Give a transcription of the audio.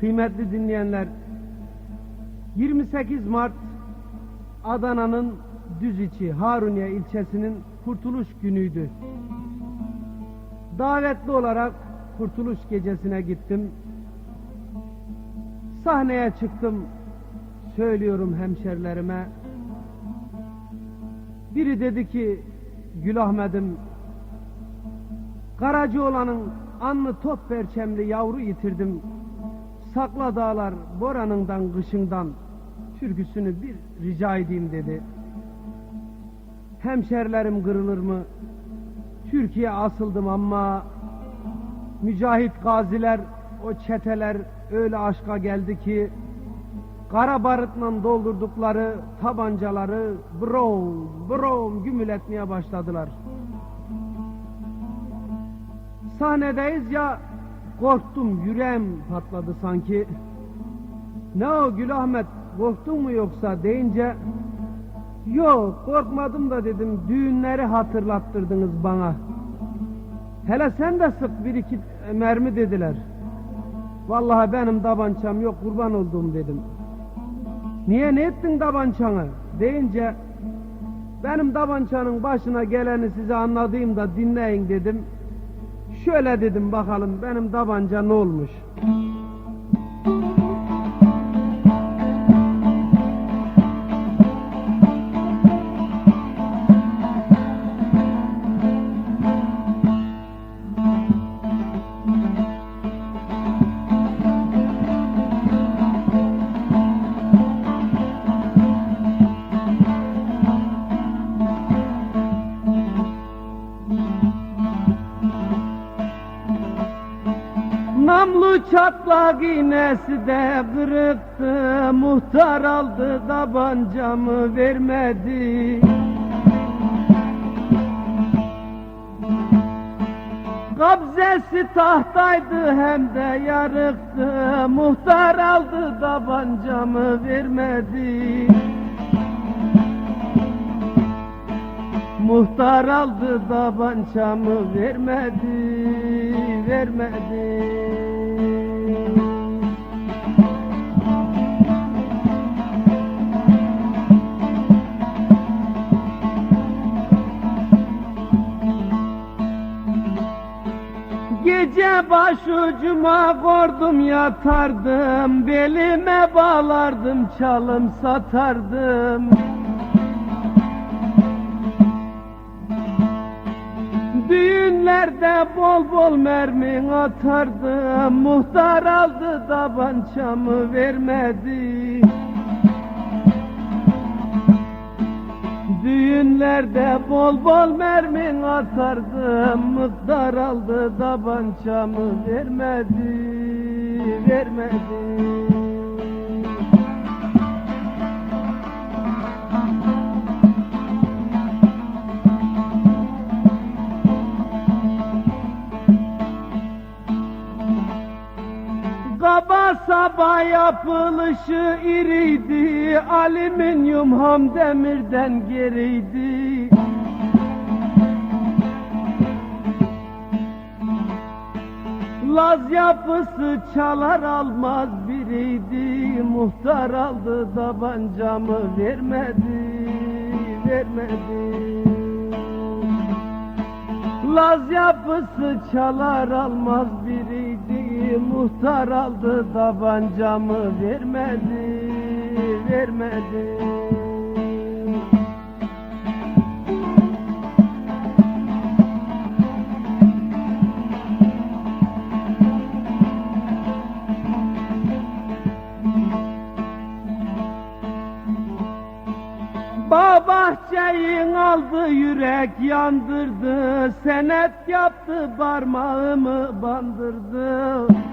Kıymetli dinleyenler, 28 Mart Adana'nın Düziçi Haruniye ilçesinin Kurtuluş günüydü. Davetli olarak Kurtuluş gecesine gittim. Sahneye çıktım. Söylüyorum hemşerilerime. Biri dedi ki Gül Ahmet'im Karacaoğlan'ın anlı top perçemli yavru yitirdim. Sakla dağlar boranından kışından türküsünü bir rica edeyim dedi. Hemşerilerim kırılır mı? Türkiye asıldım ama mücahit gaziler o çeteler öyle aşka geldi ki kara barutla doldurdukları tabancaları brom brom gümül etmeye başladılar. Sahnedeyiz ya korktum yüreğim patladı sanki. Ne o Gül Ahmet korktun mu yoksa deyince yok korkmadım da dedim düğünleri hatırlattırdınız bana. Hele sen de sık bir iki mermi dediler. Vallahi benim tabancam yok kurban olduğum dedim. Niye ne ettin tabancanı deyince benim tabancanın başına geleni size anladığım da dinleyin dedim. Şöyle dedim bakalım benim tabanca ne olmuş. Çatlak iğnesi de kırıktı Muhtar aldı tabancamı vermedi Kabzesi tahtaydı hem de yarıktı Muhtar aldı tabancamı vermedi Muhtar aldı tabancamı vermedi, vermedi. Başucuma kordum yatardım. Belime bağlardım çalım satardım. Düğünlerde bol bol mermi atardım. Muhtar aldı tabancamı vermedi Düğünlerde bol bol mermi atardım Muhtar aldı tabancamı vermedi Vermedi Kaba saba yapılışı iriydi. Alüminyum ham demirden geriydi. Laz yapısı çalar almaz biriydi. Muhtar aldı tabancamı vermedi Vermedi. Laz yapısı çalar almaz biriydi Muhtar aldı tabancamı vermedi Vermedi Bağ aldı yürek yandırdı. Senet yaptı parmağımı bandırdı